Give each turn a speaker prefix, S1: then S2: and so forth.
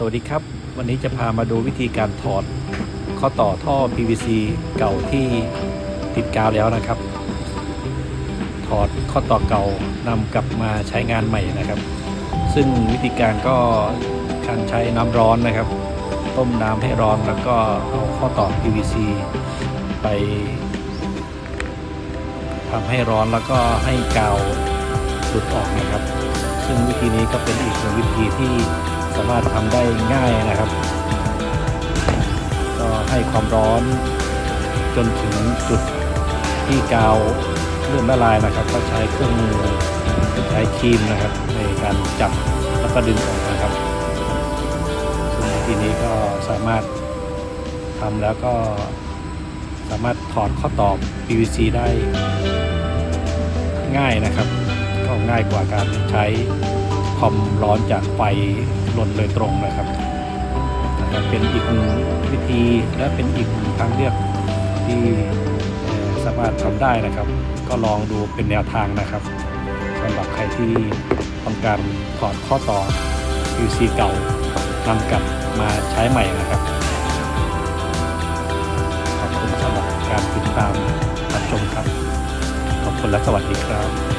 S1: สวัสดีครับ วันนี้จะพามาดูวิธีการถอดข้อต่อท่อ PVC เก่าที่ติดกาวแล้วนะครับ ถอดข้อต่อเก่านำกลับมาใช้งานใหม่นะครับ ซึ่งวิธีการก็การใช้น้ำร้อนนะครับ ต้มน้ำให้ร้อนแล้วก็เอาข้อต่อ PVC ไปทำให้ร้อนแล้วก็ให้กาวหลุดออกนะครับ ซึ่งวิธีนี้ก็เป็นอีกหนึ่งวิธีที่สามารถทำได้ง่ายนะครับ ก็ให้ความร้อนจนถึงจุดที่กาวเริ่มละลายนะครับ ก็ใช้เครื่องมือใช้ครีมนะครับ ในการจับแล้วก็ดึงออกนะครับซึ่งวิธีนี้ก็สามารถทำแล้วก็สามารถถอดข้อต่อ PVC ได้ง่ายนะครับ ก็ง่ายกว่าการใช้ความร้อนจากไฟลนโดยตรงนะครับเป็นอีกวิธีและเป็นอีกหนึ่งทางเลือกที่สามารถทำได้นะครับ ก็ลองดูเป็นแนวทางนะครับสำหรับใครที่ต้องการถอดข้อต่อ PVC เก่านำกลับมาใช้ใหม่นะครับขอบคุณสำหรับการติดตามรับชมครับ ขอบคุณและสวัสดีครับ